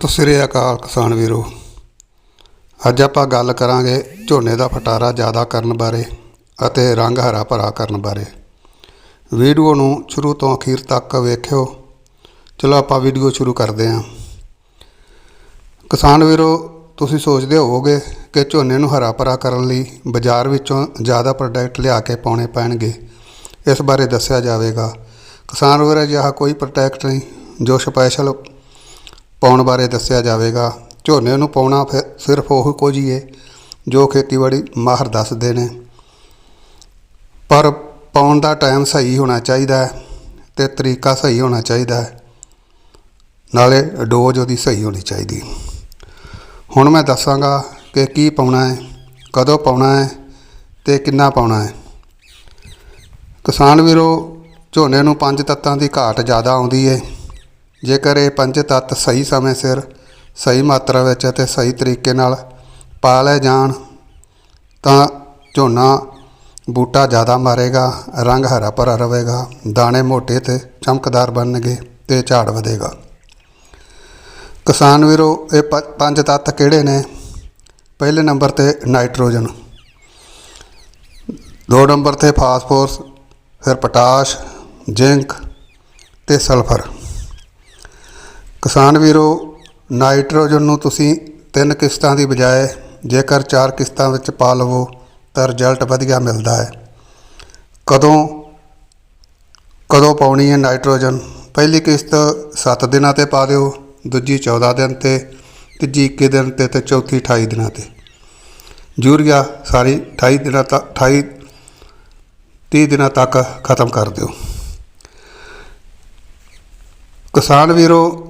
ਸਤਿ ਸ੍ਰੀ ਅਕਾਲ ਕਿਸਾਨ ਵੀਰੋ, ਅੱਜ ਆਪਾਂ ਗੱਲ ਕਰਾਂਗੇ ਝੋਨੇ ਦਾ ਫਟਾਰਾ ਜ਼ਿਆਦਾ ਕਰਨ ਬਾਰੇ ਅਤੇ ਰੰਗ ਹਰਾ ਭਰਾ ਕਰਨ ਬਾਰੇ। ਵੀਡੀਓ ਨੂੰ ਸ਼ੁਰੂ ਤੋਂ ਅਖੀਰ ਤੱਕ ਵੇਖਿਓ। ਚਲੋ ਆਪਾਂ ਵੀਡੀਓ ਸ਼ੁਰੂ ਕਰਦੇ ਹਾਂ। ਕਿਸਾਨ ਵੀਰੋ, ਤੁਸੀਂ ਸੋਚਦੇ ਹੋਵੋਗੇ ਕਿ ਝੋਨੇ ਨੂੰ ਹਰਾ ਭਰਾ ਕਰਨ ਲਈ ਬਾਜ਼ਾਰ ਵਿੱਚੋਂ ਜ਼ਿਆਦਾ ਪ੍ਰੋਡਕਟ ਲਿਆ ਕੇ ਪਾਉਣੇ ਪੈਣਗੇ। ਇਸ ਬਾਰੇ ਦੱਸਿਆ ਜਾਵੇਗਾ। ਕਿਸਾਨ ਵੀਰੋ, ਅਜਿਹਾ ਕੋਈ ਪ੍ਰੋਡਕਟ ਨਹੀਂ ਜੋ ਸਪੈਸ਼ਲ ਪਾਉਣ ਬਾਰੇ ਦੱਸਿਆ ਜਾਵੇਗਾ। ਝੋਨੇ ਨੂੰ ਪਾਉਣਾ ਫਿਰ ਸਿਰਫ ਉਹ ਕੁਝ ਹੀ ਹੈ ਜੋ ਖੇਤੀਬਾੜੀ ਮਾਹਰ ਦੱਸਦੇ ਨੇ। ਪਰ ਪਾਉਣ ਦਾ ਟਾਈਮ ਸਹੀ ਹੋਣਾ ਚਾਹੀਦਾ ਹੈ ਤੇ ਤਰੀਕਾ ਸਹੀ ਹੋਣਾ ਚਾਹੀਦਾ ਹੈ। ਨਾਲੇ ਡੋਜ਼ ਉਹਦੀ ਸਹੀ ਹੋਣੀ ਚਾਹੀਦੀ। ਹੁਣ ਮੈਂ ਦੱਸਾਂਗਾ ਕਿ ਕੀ ਪਾਉਣਾ ਹੈ, ਕਦੋਂ ਪਾਉਣਾ ਹੈ ਤੇ ਕਿੰਨਾ ਪਾਉਣਾ ਹੈ। ਕਿਸਾਨ ਵੀਰੋ, ਝੋਨੇ ਨੂੰ ਪੰਜ ਤੱਤਾਂ ਦੀ ਘਾਟ ਜ਼ਿਆਦਾ ਆਉਂਦੀ ਹੈ ਜੇਕਰ ਇਹ ਪੰਜ ਤੱਤ ਸਹੀ ਸਮੇਂ ਸਿਰ, ਸਹੀ ਮਾਤਰਾ ਵਿੱਚ ਅਤੇ ਸਹੀ ਤਰੀਕੇ ਨਾਲ ਪਾ ਲਏ ਜਾਣ, ਤਾਂ ਝੋਨਾ ਬੂਟਾ ਜ਼ਿਆਦਾ ਮਾਰੇਗਾ, ਰੰਗ ਹਰਾ ਭਰਾ ਰਹੇਗਾ, ਦਾਣੇ ਮੋਟੇ ਤੇ ਚਮਕਦਾਰ ਬਣਨਗੇ ਤੇ ਝਾੜ ਵਧੇਗਾ। ਕਿਸਾਨ ਵੀਰੋ, ਇਹ ਪ- ਪੰਜ ਤੱਤ ਕਿਹੜੇ ਨੇ? ਪਹਿਲੇ ਨੰਬਰ ਤੇ ਨਾਈਟ੍ਰੋਜਨ, ਦੋ ਨੰਬਰ ਤੇ ਫਾਸਫੋਰਸ, ਫਿਰ ਪੋਟਾਸ਼, ਜ਼ਿੰਕ ਤੇ ਸਲਫਰ। ਕਿਸਾਨ ਵੀਰੋ, ਨਾਈਟ੍ਰੋਜਨ ਨੂੰ ਤੁਸੀਂ ਤਿੰਨ ਕਿਸ਼ਤਾਂ ਦੀ ਬਜਾਏ ਜੇਕਰ ਚਾਰ ਕਿਸ਼ਤਾਂ ਵਿੱਚ ਪਾ ਲਵੋ, ਤਾਂ ਰਿਜ਼ਲਟ ਵਧੀਆ ਮਿਲਦਾ ਹੈ। ਕਦੋਂ? ਕਦੋਂ ਪਾਉਣੀ ਹੈ ਨਾਈਟ੍ਰੋਜਨ? ਪਹਿਲੀ ਕਿਸ਼ਤ 7 ਦਿਨਾਂ ਤੇ ਪਾ ਦਿਓ, ਦੂਜੀ 14 ਦਿਨ ਤੇ, ਤੀਜੀ 21 ਦਿਨ ਤੇ ਤੇ ਚੌਥੀ 28 ਦਿਨਾਂ ਤੇ। ਯੂਰੀਆ ਸਾਰੀ 28 ਦਿਨਾਂ ਤੱਕ 28 30 ਦਿਨਾਂ ਤੱਕ ਖਤਮ ਕਰ ਦਿਓ। ਕਿਸਾਨ ਵੀਰੋ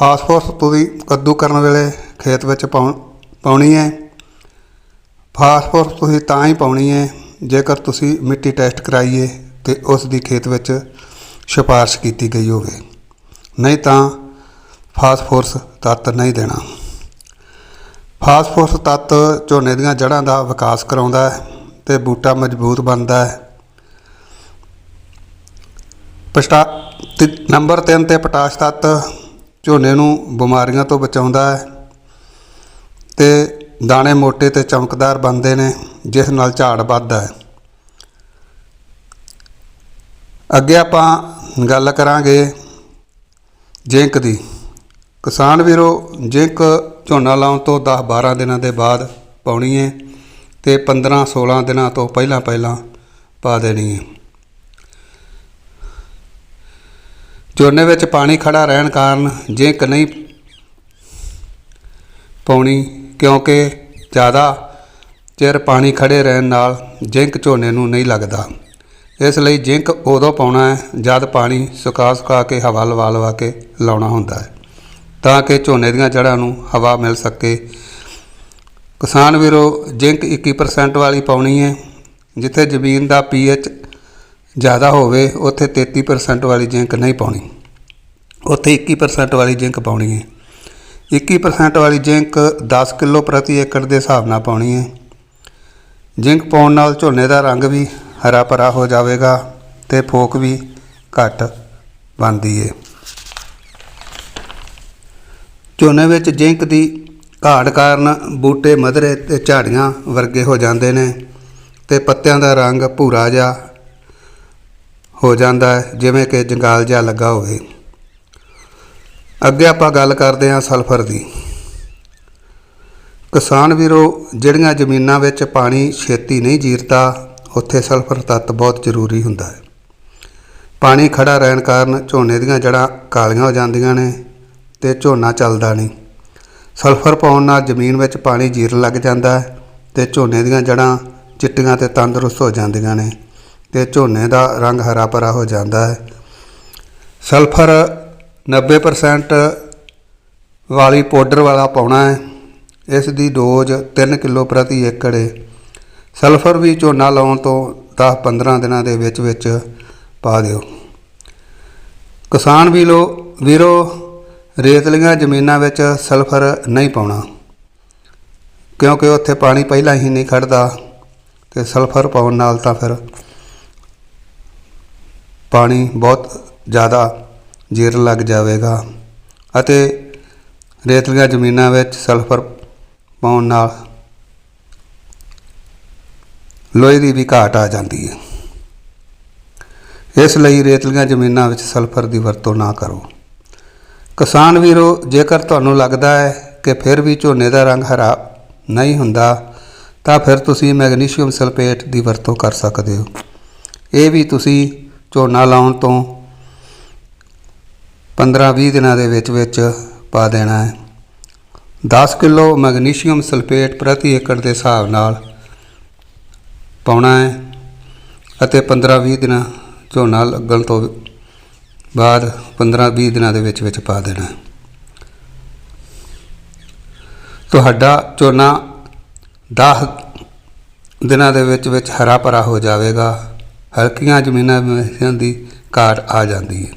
ਫਾਸਫੋਰਸ ਤੁਸੀਂ ਕੱਦੂ ਕਰਨ ਵੇਲੇ ਖੇਤ ਵਿੱਚ ਪਾਉ- ਪਾਉਣੀ ਹੈ। ਫਾਸਫੋਰਸ ਤੁਸੀਂ ਤਾਂ ਹੀ ਪਾਉਣੀ ਹੈ ਜੇਕਰ ਤੁਸੀਂ ਮਿੱਟੀ ਟੈਸਟ ਕਰਾਈਏ ਤੇ ਉਸ ਦੀ ਖੇਤ ਵਿੱਚ ਸਿਫਾਰਿਸ਼ ਕੀਤੀ ਗਈ ਹੋਵੇ। ਨਹੀਂ ਤਾਂ ਫਾਸਫੋਰਸ ਤੱਤ ਨਹੀਂ ਦੇਣਾ। ਫਾਸਫੋਰਸ ਤੱਤ ਝੋਨੇ ਦੀਆਂ ਜੜ੍ਹਾਂ ਦਾ ਵਿਕਾਸ ਕਰਾਉਂਦਾ ਹੈ ਤੇ ਬੂਟਾ ਮਜ਼ਬੂਤ ਬਣਦਾ ਹੈ। ਪਸਟਾ ਤੀ- ਨੰਬਰ 3 ਤੇ ਪੋਟਾਸ਼ ਤੱਤ ਝੋਨੇ ਨੂੰ ਬਿਮਾਰੀਆਂ ਤੋਂ ਬਚਾਉਂਦਾ ਹੈ ਤੇ ਦਾਣੇ ਮੋਟੇ ਤੇ ਚਮਕਦਾਰ ਬਣਦੇ ਨੇ, ਜਿਸ ਨਾਲ ਝਾੜ ਵੱਧਦਾ ਹੈ। ਅੱਗੇ ਆਪਾਂ ਗੱਲ ਕਰਾਂਗੇ ਜ਼ਿੰਕ ਦੀ। ਕਿਸਾਨ ਵੀਰੋ, ਜ਼ਿੰਕ ਝੋਨਾ ਲਾਉਣ ਤੋਂ 10 12 ਦਿਨਾਂ ਦੇ ਬਾਅਦ ਪਾਉਣੀ ਹੈ ਤੇ 15 16 ਦਿਨਾਂ ਤੋਂ ਪਹਿਲਾਂ ਪਹਿਲਾਂ ਪਾ ਦੇਣੀ ਹੈ ਝੋਨੇ ਵਿੱਚ ਪਾਣੀ ਖੜਾ ਰਹਿਣ ਕਾਰਨ ਜ਼ਿੰਕ ਨਹੀਂ ਪਾਉਣੀ, ਕਿਉਂਕਿ ਜ਼ਿਆਦਾ ਚਿਰ ਪਾਣੀ ਖੜੇ ਰਹਿਣ ਨਾਲ ਜ਼ਿੰਕ ਝੋਨੇ ਨੂੰ ਨਹੀਂ ਲੱਗਦਾ। ਇਸ ਲਈ ਜ਼ਿੰਕ ਉਦੋਂ ਪਾਉਣਾ ਹੈ ਜਦ ਪਾਣੀ ਸੁਕਾ ਸੁਕਾ ਕੇ ਹਵਾ ਲਵਾ ਲਵਾ ਕੇ ਲਾਉਣਾ ਹੁੰਦਾ ਹੈ, ਤਾਂ ਕਿ ਝੋਨੇ ਦੀਆਂ ਜੜ੍ਹਾਂ ਨੂੰ ਹਵਾ ਮਿਲ ਸਕੇ। ਕਿਸਾਨ ਵੀਰੋ, ਜ਼ਿੰਕ 21% ਵਾਲੀ ਪਾਉਣੀ ਹੈ, ਜਿੱਥੇ ਜ਼ਮੀਨ ਦਾ ਪੀਐਚ ਜ਼ਿਆਦਾ ਹੋਵੇ, ਉੱਥੇ 33% ਵਾਲੀ ਜ਼ਿੰਕ ਨਹੀਂ ਪਾਉਣੀ। ਉੱਥੇ 21% ਵਾਲੀ ਜ਼ਿੰਕ ਪਾਉਣੀ ਹੈ। 21% ਵਾਲੀ ਜ਼ਿੰਕ 10 ਕਿਲੋ ਪ੍ਰਤੀ ਏਕੜ ਦੇ ਹਿਸਾਬ ਨਾਲ ਪਾਉਣੀ ਹੈ। ਜ਼ਿੰਕ ਪਾਉਣ ਨਾਲ ਝੋਨੇ ਦਾ ਰੰਗ ਵੀ ਹਰਾ ਭਰਾ ਹੋ ਜਾਵੇਗਾ ਤੇ ਫੋਕ ਵੀ ਘੱਟ ਬਣਦੀ ਹੈ। ਝੋਨੇ ਵਿੱਚ ਜ਼ਿੰਕ ਦੀ ਘਾਟ ਕਾਰਨ ਬੂਟੇ ਮਧਰੇ ਤੇ ਝਾੜੀਆਂ ਵਰਗੇ ਹੋ ਜਾਂਦੇ ਨੇ ਤੇ ਪੱਤਿਆਂ ਦਾ ਰੰਗ ਭੂਰਾ ਜਿਹਾ ਹੋ ਜਾਂਦਾ ਹੈ, ਜਿਵੇਂ ਕਿ ਜੰਗਾਲ ਜਿਹਾ ਲੱਗਾ ਹੋਵੇ। ਅੱਗੇ ਆਪਾਂ ਗੱਲ ਕਰਦੇ ਹਾਂ ਸਲਫਰ ਦੀ। ਕਿਸਾਨ ਵੀਰੋ, ਜਿਹੜੀਆਂ ਜ਼ਮੀਨਾਂ ਵਿੱਚ ਪਾਣੀ ਛੇਤੀ ਨਹੀਂ ਜੀਰਦਾ, ਉੱਥੇ ਸਲਫਰ ਤੱਤ ਬਹੁਤ ਜ਼ਰੂਰੀ ਹੁੰਦਾ ਹੈ। ਪਾਣੀ ਖੜਾ ਰਹਿਣ ਕਾਰਨ ਝੋਨੇ ਦੀਆਂ ਜੜ੍ਹਾਂ ਕਾਲੀਆਂ ਹੋ ਜਾਂਦੀਆਂ ਨੇ ਤੇ ਝੋਨਾ ਚੱਲਦਾ ਨਹੀਂ। ਸਲਫਰ ਪਾਉਣ ਨਾਲ ਜ਼ਮੀਨ ਵਿੱਚ ਪਾਣੀ ਜੀਰਨ ਲੱਗ ਜਾਂਦਾ ਹੈ ਤੇ ਝੋਨੇ ਦੀਆਂ ਜੜ੍ਹਾਂ ਚਿੱਟੀਆਂ ਤੇ ਤੰਦਰੁਸਤ ਹੋ ਜਾਂਦੀਆਂ ਨੇ। ਤੇ ਝੋਨੇ ਦਾ ਰੰਗ ਹਰਾ ਭਰਾ ਹੋ ਜਾਂਦਾ ਹੈ। ਸਲਫਰ 90% ਵਾਲੀ ਪਾਊਡਰ ਵਾਲਾ ਪਾਉਣਾ ਹੈ। ਇਸ ਦੀ ਡੋਜ਼ 3 ਕਿਲੋ ਪ੍ਰਤੀ ਏਕੜ ਹੈ ਸਲਫਰ ਵੀ ਝੋਨਾ ਲਾਉਣ ਤੋਂ 10-15 ਦਿਨਾਂ ਦੇ ਵਿੱਚ ਵਿੱਚ ਪਾ ਦਿਓ। ਕਿਸਾਨ ਵੀ ਲੋ ਵੀਰੋ, ਰੇਤਲੀਆਂ ਜ਼ਮੀਨਾਂ ਵਿੱਚ ਸਲਫਰ ਨਹੀਂ ਪਾਉਣਾ। ਕਿਉਂਕਿ ਉੱਥੇ ਪਾਣੀ ਪਹਿਲਾਂ ਹੀ ਨਹੀਂ ਖੜਦਾ ਤੇ ਸਲਫਰ ਪਾਉਣ ਨਾਲ ਤਾਂ ਫਿਰ ਪਾਣੀ ਬਹੁਤ ਜ਼ਿਆਦਾ ਜੀਰਨ ਲੱਗ ਜਾਵੇਗਾ ਅਤੇ ਰੇਤਲੀਆਂ ਜ਼ਮੀਨਾਂ ਵਿੱਚ ਸਲਫਰ ਪਾਉਣ ਨਾਲ ਲੋਹੇ ਦੀ ਵੀ ਘਾਟ ਆ ਜਾਂਦੀ ਹੈ। ਇਸ ਲਈ ਰੇਤਲੀਆਂ ਜ਼ਮੀਨਾਂ ਵਿੱਚ ਸਲਫਰ ਦੀ ਵਰਤੋਂ ਨਾ ਕਰੋ। ਕਿਸਾਨ ਵੀਰੋ, ਜੇਕਰ ਤੁਹਾਨੂੰ ਲੱਗਦਾ ਹੈ ਕਿ ਫਿਰ ਵੀ ਝੋਨੇ ਦਾ ਰੰਗ ਹਰਾ ਨਹੀਂ ਹੁੰਦਾ, ਤਾਂ ਫਿਰ ਤੁਸੀਂ ਮੈਗਨੀਸ਼ੀਅਮ ਸਲਫੇਟ ਦੀ ਵਰਤੋਂ ਕਰ ਸਕਦੇ ਹੋ। ਇਹ ਵੀ ਤੁਸੀਂ ਝੋਨਾ ਲਾਉਣ ਤੋਂ 15-20 ਦਿਨਾਂ ਦੇ ਵਿੱਚ ਵਿੱਚ ਪਾ ਦੇਣਾ ਹੈ। 10 ਕਿਲੋ ਮੈਗਨੀਸ਼ੀਅਮ ਸਲਫੇਟ ਪ੍ਰਤੀ ਏਕੜ ਦੇ ਹਿਸਾਬ ਨਾਲ ਪਾਉਣਾ ਹੈ ਅਤੇ 15-20 ਦਿਨਾਂ ਝੋਨਾ ਲੱਗਣ ਤੋਂ ਬਾਅਦ 15-20 ਦਿਨਾਂ ਦੇ ਵਿੱਚ ਵਿੱਚ ਪਾ ਦੇਣਾ ਤੁਹਾਡਾ ਝੋਨਾ 10 ਦਿਨਾਂ ਦੇ ਵਿੱਚ ਵਿੱਚ ਹਰਾ ਭਰਾ ਹੋ ਜਾਵੇਗਾ। ਹਲਕੀਆਂ ਜ਼ਮੀਨਾਂ ਵਿਸ਼ਿਆਂ ਦੀ ਘਾਟ ਆ ਜਾਂਦੀ ਹੈ।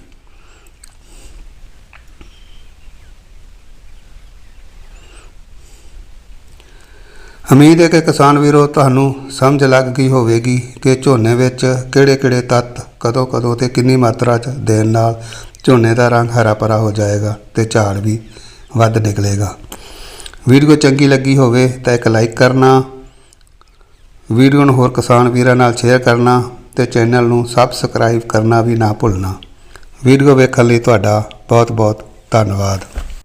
ਉਮੀਦ ਹੈ ਕਿ ਕਿਸਾਨ ਵੀਰੋ, ਤੁਹਾਨੂੰ ਸਮਝ ਲੱਗ ਗਈ ਹੋਵੇਗੀ ਕਿ ਝੋਨੇ ਵਿੱਚ ਕਿਹੜੇ-ਕਿਹੜੇ ਤੱਤ ਕਦੋਂ-ਕਦੋਂ ਤੇ ਕਿੰਨੀ ਮਾਤਰਾ 'ਚ ਦੇਣ ਨਾਲ ਝੋਨੇ ਦਾ ਰੰਗ ਹਰਾ ਭਰਾ ਹੋ ਜਾਏਗਾ ਤੇ ਝਾੜ ਵੀ ਵੱਧ ਨਿਕਲੇਗਾ। ਵੀਡੀਓ ਚੰਗੀ ਲੱਗੀ ਹੋਵੇ ਤਾਂ ਇੱਕ ਲਾਈਕ ਕਰਨਾ, ਵੀਡੀਓ ਨੂੰ ਹੋਰ ਕਿਸਾਨ ਵੀਰਾਂ ਨਾਲ ਸ਼ੇਅਰ ਕਰਨਾ ਤੇ ਚੈਨਲ ਨੂੰ ਸਬਸਕ੍ਰਾਈਬ ਕਰਨਾ ਵੀ ਨਾ ਭੁੱਲਣਾ। ਵੀਡੀਓ ਵੇਖਣ ਲਈ ਤੁਹਾਡਾ ਬਹੁਤ-ਬਹੁਤ ਧੰਨਵਾਦ।